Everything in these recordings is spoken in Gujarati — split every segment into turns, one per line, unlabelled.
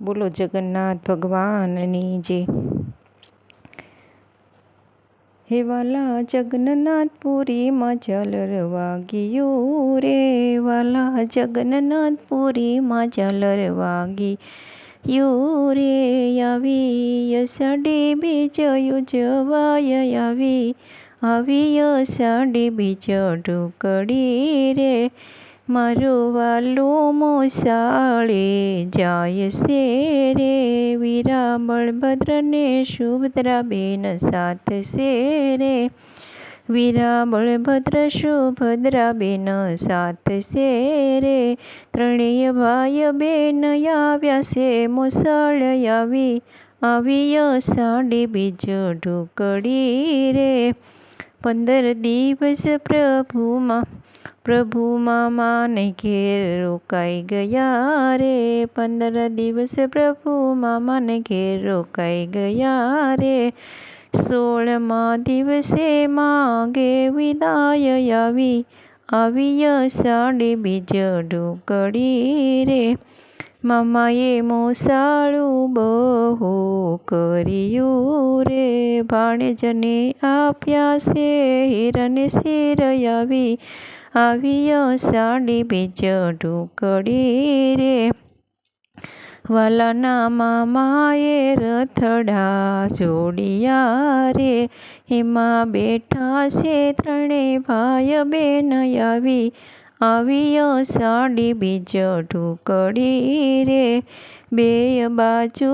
બોલો, જગન્નાથ ભગવાનની જે વાલા જગન્નાથપુરીમાં ઝાલર વાગ્યું રે, વાલા જગન્નાથપુરીમાં ઝાલર વાગી યુ રે. આવી અષાઢી બીજ જવાય આવી આવી અષાઢી બીજ ઢુકડી રે. મારો વાલો મોસાળે જાય છે રે વીરા બળભદ્રને સુભદ્રાબેન સાથ છે રે વીરા બળભદ્ર સુભદ્રાબેન સાથ છે રે ત્રણેય ભાઈ બેન આવ્યા છે, મોસાળ આવી આવી સાડી બીજ ઢુકડી રે. પંદર દિવસ પ્રભુમાં પ્રભુમાં માને ઘેર રોકાઈ ગયા રે. પંદર દિવસ પ્રભુમાં માને ઘેર રોકાઈ ગયા રે. સોળમા દિવસે માગે વિદાય આવી આવી સાડી બીજ ઢોકળી રે. મામાએ મોસાળું બહુ કર્યું રે. ભાણેજને આપ્યા છે હિરન શેર આવી આવ્યો સાડી બીજ ઢુકડી રે. વાલાના મામાએ રથડા જોડિયા રે. એમાં બેઠા છે ત્રણે ભાઈ બેન આવી આવી સાડી બીજ ઢુકડી રે. બે બાજુ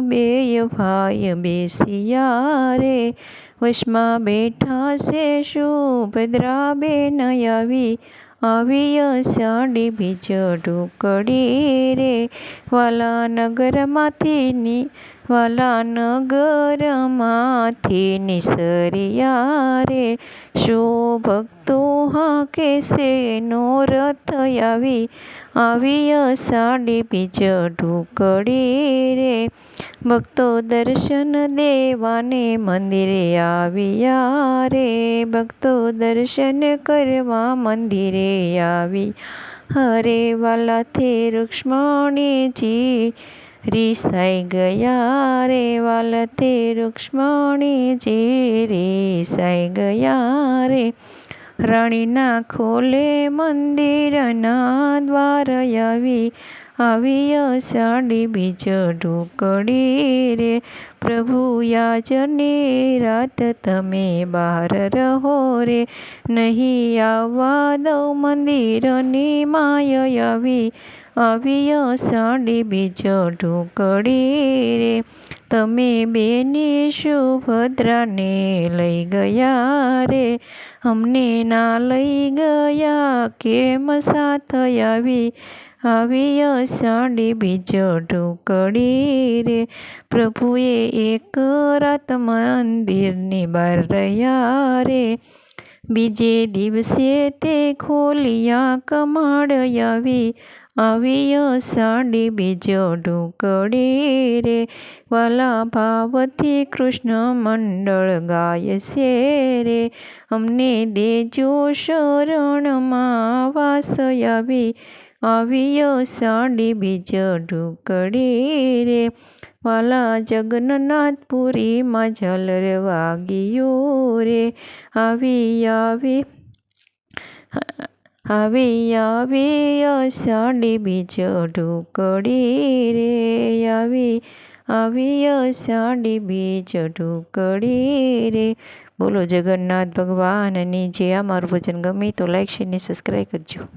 બે ભાઈ બેસિયા રે. વશમાં બેઠા છે સુભદ્રા બેન આવી. આવ્યો સાડી બીજ ઢુકડી રે. વાલા નગરમાંથી ની વાલા નગરમાંથી નિસર્યા રે શું ભક્તો હા કેસે નો રથ આવી આવી સાડી બીજ ઢુકડી રે ભક્તો દર્શન દેવાને મંદિરે આવ્યા રે ભક્તો દર્શન કરવા મંદિરે આવી. હરે વાલાથી રૂક્ષ્મણીજી રીસાઈ ગયા રે વાલતે રૂક્ષ્મણીજી રીસાઈ ગયા રે. રાણીના ખોલે મંદિરના દ્વાર આવી આવી અષાઢી બીજ ઢુકડી રે. પ્રભુ યાજની રાત તમે બહાર રહો રે. નહીં આવવા દઉં મંદિરની માય આવી બીજો બીજ ઢુકડી રે. તમે બેની સુભદ્રાને લઈ ગયા રે. અમને ના લઈ ગયા, કેમ સાથ આવી? આવી બીજો બીજ ઢુકડી રે. પ્રભુએ એક રાત મંદિરની બહાર રહ્યા રે. બીજે દિવસે તે ખોલિયા કમાડ આવી. આવી સાડી બીજો ઢુકડી રે. વાલા ભાવથી કૃષ્ણ મંડળ ગાય છે રે. અમને દેજો શરણમાં વાસ આવી આવ્યો સાડી બીજો ઢુકડી રે. વાલા જગન્નાથપુરીમાં ઝાલર વાગ્યો રે. આવી આવી. આવી આવી સાડી બીજ ઢુકડી રે, આવી આવી સાડી બીજ ઢુકડી રે. બોલો જગન્નાથ ભગવાનની જે આ મારું ભજન ગમે તો લાઈક શેર ને સબસ્ક્રાઈબ કરજો.